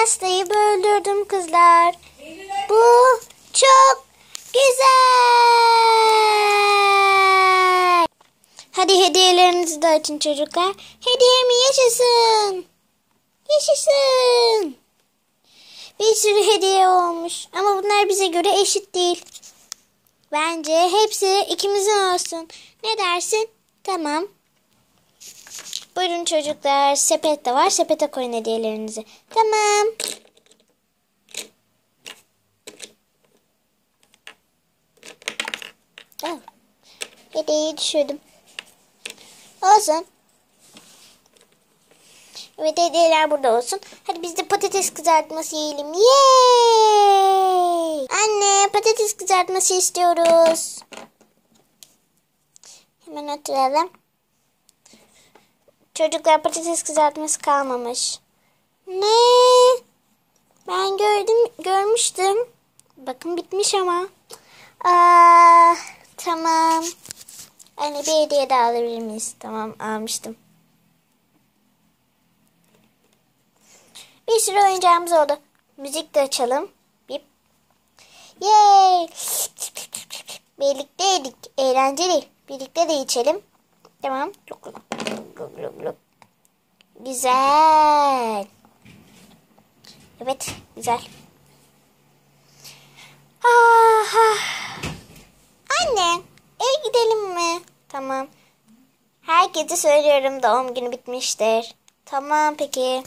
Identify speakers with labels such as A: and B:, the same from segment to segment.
A: pastayı böldürdüm kızlar. Bu çok güzel. Hadi hediyelerinizi de açın çocuklar. Hediyemi yaşasın. Yaşasın. Bir sürü hediye olmuş. Ama bunlar bize göre eşit değil. Bence hepsi ikimizin olsun. Ne dersin? Tamam. Buyurun çocuklar. Sepet de var. Sepete koyun hediyelerinizi. Tamam. Oh. Hediyeyi düşürdüm. Olsun. Evet hediyeler burada olsun. Hadi biz de patates kızartması yiyelim. Yay! Anne patates kızartması istiyoruz. Hemen oturalım. Çocuklar patates kızartması kalmamış. Ne? Ben gördüm, görmüştüm. Bakın bitmiş ama. Aa, tamam. Anne bir hediye daha alabilir miyiz? Tamam almıştım. Bir sürü oyuncağımız oldu. Müzik de açalım. Bip. Yay! Birlikteydik. Eğlenceli. Birlikte de içelim. Tamam. Gluk gluk. Gluk gluk gluk. Güzel. Evet. Güzel. Aha. Anne. Eve gidelim mi? Tamam. Herkese söylüyorum doğum günü bitmiştir. Tamam peki.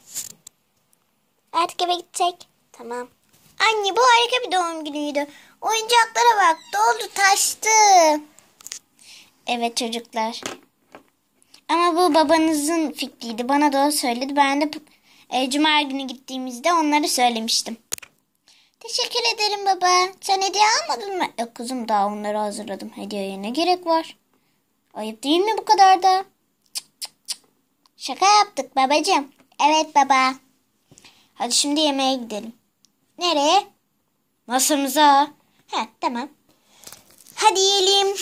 A: Artık eve gidecek. Tamam. Anne bu harika bir doğum günüydü. Oyuncaklara bak doldu taştı. Evet çocuklar. Ama bu babanızın fikriydi. Bana da o söyledi. Ben de e, cuma günü gittiğimizde onları söylemiştim. Teşekkür ederim baba. Sen hediye almadın mı? Yok kızım daha onları hazırladım. Hediyeye ne gerek var? Ayıp değil mi bu kadar da? Cık cık cık. Şaka yaptık babacığım. Evet baba. Hadi şimdi yemeğe gidelim. Nereye? Masamıza. Ha tamam. Hadi yiyelim.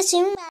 A: decirme